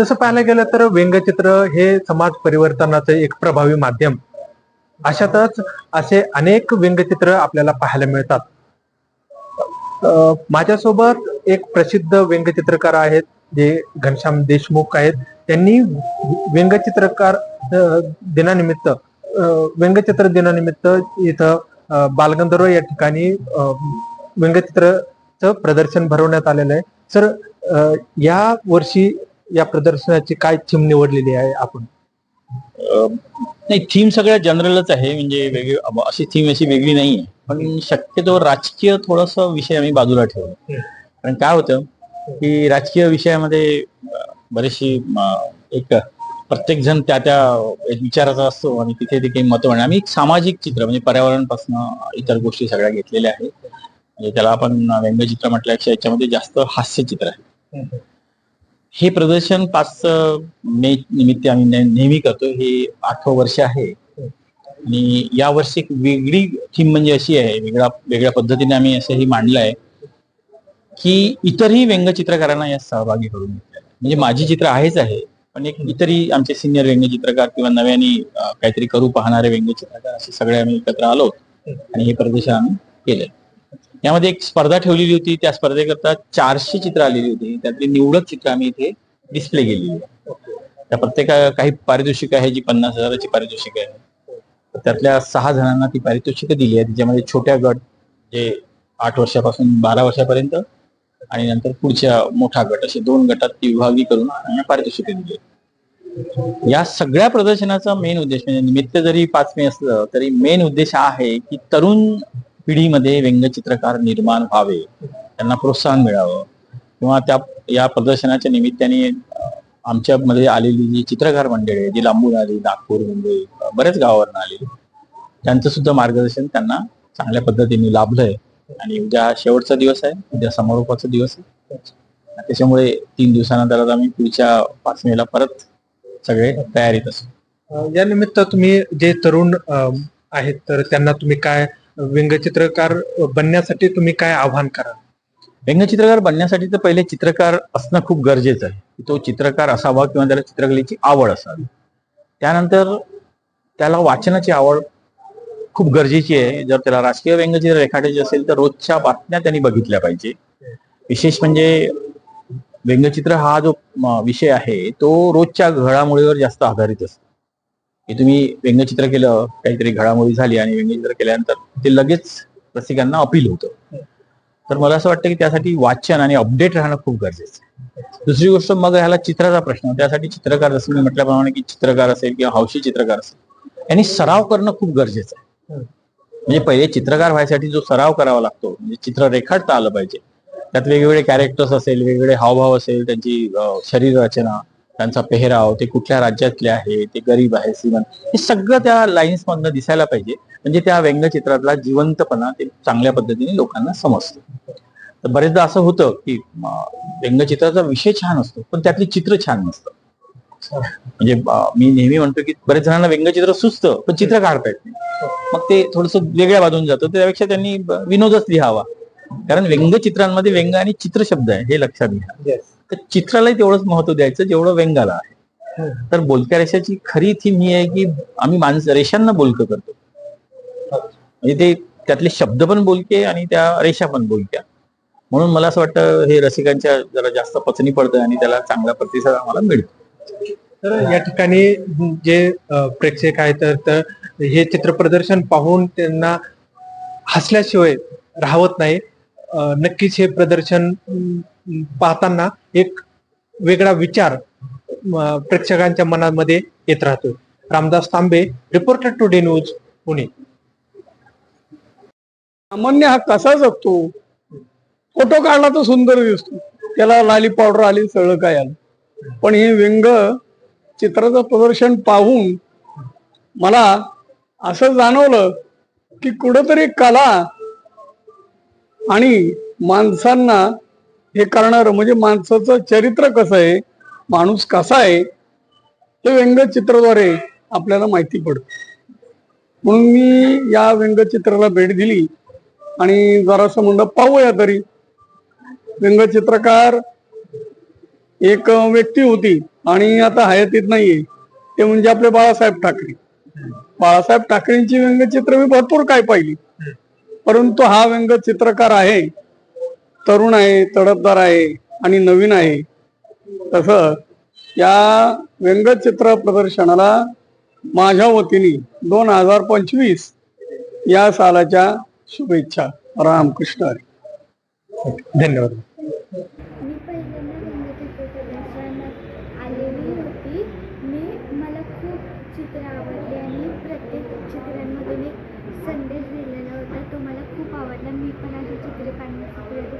तसं पाहायला गेलं तर व्यंगचित्र हे समाज परिवर्तनाचं एक प्रभावी माध्यम. अशातच असे अनेक व्यंगचित्र आपल्याला पाहायला मिळतात. माझ्यासोबत एक प्रसिद्ध व्यंगचित्रकार आहेत जे घनश्याम देशमुख आहेत. त्यांनी व्यंगचित्रकार दिनानिमित्त व्यंगचित्र दिनानिमित्त इथं बालगंधर्व या ठिकाणी व्यंगचित्रचं प्रदर्शन भरवण्यात आलेलं आहे. सर या वर्षी या प्रदर्शनाची काय थीम निवडलेली आहे आपण? नाही थीम सगळ्या जनरलच आहे. म्हणजे वेगळी अशी थीम अशी वेगळी नाही. आहे पण शक्यतो राजकीय थोडस विषय आम्ही बाजूला ठेवलो हम्म. कारण काय होतं की राजकीय विषयामध्ये बरीचशी एक प्रत्येक जण त्या त्या विचाराचा असतो आणि तिथे ते काही मतं आम्ही एक सामाजिक चित्र म्हणजे पर्यावरणापासून इतर गोष्टी सगळ्या घेतलेल्या आहेत. म्हणजे त्याला आपण व्यंगचित्र म्हटल्यापेक्षा याच्यामध्ये जास्त हास्यचित्र आहे. हे प्रदर्शन पाच मे निमित्त आम्ही नेहमी करतो. हे आठवं वर्ष आहे. आणि या वर्षी एक वेगळी थीम म्हणजे अशी आहे वेगळ्या वेगळ्या पद्धतीने आम्ही असंही मांडलं आहे की इतरही व्यंगचित्रकारांना यात सहभागी करून घेतलं म्हणजे माझी चित्र आहेच आहे पण एक इतरही आमचे सिनियर व्यंगचित्रकार किंवा नव्याने काहीतरी करू पाहणारे व्यंगचित्रकार असे सगळे आम्ही एकत्र आलो आणि हे प्रदर्शन आम्ही केलंय. यामध्ये एक स्पर्धा ठेवलेली होती. त्या स्पर्धेकरता चारशे चित्र आलेली होती. त्यातली निवडक चित्र आम्ही इथे डिस्प्ले केलेली आहे. त्या प्रत्येका काही पारितोषिक आहे जी पन्नास हजाराची पारितोषिक आहे. तर त्यातल्या सहा जणांना ती पारितोषिकं दिली आहे त्याच्यामध्ये छोट्या गट जे आठ वर्षापासून बारा वर्षापर्यंत आणि नंतर पुढच्या मोठा गट असे दोन गटात ती विभागणी करून त्यांना पारितोषिक दिली या सगळ्या प्रदर्शनाचा मेन उद्देश म्हणजे निमित्त जरी पाच मे असलं तरी मेन उद्देश हा आहे की तरुण पिढीमध्ये व्यंगचित्रकार निर्माण व्हावे त्यांना प्रोत्साहन मिळावं. किंवा त्या या प्रदर्शनाच्या निमित्ताने आमच्यामध्ये आलेली जी चित्रकार मंडळी आहे जी लांबून आली नागपूर मुंबई बऱ्याच गावावरून आलेली त्यांचं सुद्धा मार्गदर्शन त्यांना चांगल्या पद्धतीने लाभलंय. आणि उद्या शेवटचा दिवस आहे उद्या समारोपाचा दिवस आहे. त्याच्यामुळे तीन दिवसानंतर आम्ही पुढच्या पाच मेला परत सगळे तयारीत असू. या निमित्त तुम्ही जे तरुण आहेत तर त्यांना तुम्ही काय व्यंगचित्रकार बनण्यासाठी तुम्ही काय आव्हान कराल? व्यंगचित्रकार बनण्यासाठी तर पहिले चित्रकार असणं खूप गरजेचं आहे. तो चित्रकार असावा किंवा त्याला चित्रकलेची आवड असावी. त्यानंतर त्याला वाचनाची आवड खूप गरजेची आहे. जर त्याला राजकीय व्यंगचित्र रेखाटायचे असेल तर रोजच्या बातम्या त्यांनी बघितल्या पाहिजे. विशेष म्हणजे व्यंगचित्र हा जो विषय आहे तो रोजच्या घडामोडीवर जास्त आधारित असतो. की तुम्ही व्यंगचित्र केलं काहीतरी घडामोडी झाली आणि व्यंगचित्र केल्यानंतर ते लगेच रसिकांना अपील होतं. तर मला असं वाटतं की त्यासाठी वाचन आणि अपडेट राहणं खूप गरजेचं आहे. दुसरी गोष्ट मग ह्याला चित्राचा प्रश्न. त्यासाठी चित्रकार जसं मी म्हटल्याप्रमाणे की चित्रकार असेल किंवा हौशी चित्रकार असेल यांनी सराव करणं खूप गरजेचं आहे. म्हणजे पहिले चित्रकार व्हायसाठी जो सराव करावा लागतो म्हणजे चित्र रेखाटता आलं पाहिजे. त्यात वेगवेगळे कॅरेक्टर्स असेल वेगवेगळे हावभाव असेल त्यांची शरीर रचना त्यांचा पेहराव ते कुठल्या राज्यातले आहे ते गरीब आहे श्रीमंत हे सगळं त्या लाईन्स मधनं दिसायला पाहिजे. म्हणजे त्या व्यंगचित्रातला जिवंतपणा ते चांगल्या पद्धतीने लोकांना समजतं. तर बरेचदा असं होतं की व्यंगचित्राचा विषय छान असतो पण त्यातली चित्र छान नसतं. म्हणजे मी नेहमी म्हणतो की बरेच जणांना व्यंगचित्र सुचतं पण चित्र काढता येत नाही. मग ते थोडस वेगळ्या बाजून जातं त्यापेक्षा त्यांनी विनोदच लिहावा. कारण व्यंगचित्रांमध्ये व्यंग आणि चित्र शब्द आहे हे लक्षात घ्या. तर चित्रालाही तेवढंच महत्त्व द्यायचं जेवढं व्यंगाला आहे. तर बोलक्या रेषाची खरी थीम ही आहे की आम्ही माणस रेषांना बोलकं करतो. म्हणजे ते त्यातले शब्द पण बोलके आणि त्या रेषा पण बोलक्या. म्हणून मला असं वाटतं हे रसिकांच्या जरा जास्त पचनी पडतं आणि त्याला चांगला प्रतिसाद आम्हाला मिळतो. तर या ठिकाणी जे प्रेक्षक आहेत तर- हे चित्र प्रदर्शन पाहून त्यांना हसल्याशिवाय राहत नाही. नक्कीच हे प्रदर्शन पाहताना एक वेगळा विचार प्रेक्षकांच्या मनामध्ये येत राहतो Ramdas Tambe reporter today news Pune. सामान्य हा कसा जगतो? फोटो काढला तर सुंदर दिसतो. त्याला लाली पावडर आली सगळं काय आलं. पण हे व्यंग चित्राचं प्रदर्शन पाहून मला असं जाणवलं की कुठंतरी कला आणि माणसांना हे करणार म्हणजे माणसाचं चरित्र कसं आहे माणूस कसा आहे हे व्यंगचित्राद्वारे आपल्याला माहिती पडतं. म्हणून मी या व्यंगचित्राला भेट दिली आणि जरासं म्हणलं पाहूया तरी. व्यंगचित्रकार एक व्यक्ती होती आणि आता हयातीत नाहीये. ते म्हणजे आपले बाळासाहेब ठाकरे. बाळासाहेब ठाकरेंची व्यंगचित्र मी भरपूर काय पाहिली. परंतु हा व्यंगचित्रकार आहे तरुण आहे तडफदार आहे आणि नवीन आहे. तसं या व्यंगचित्र प्रदर्शनाला माझ्या वतीने दोन हजार पंचवीस या सालाच्या शुभेच्छा. रामकृष्ण हरी. धन्यवाद. मी पहिल्यांदा व्यंगचित्र प्रदर्शनात आलेली होती. मी मला खूप चित्र आवडली आणि प्रत्येक चित्रांमधून एक संदेश दिलेला तर तो मला खूप आवडला. मी पण अशी चित्रे काढण्याचा प्रयत्न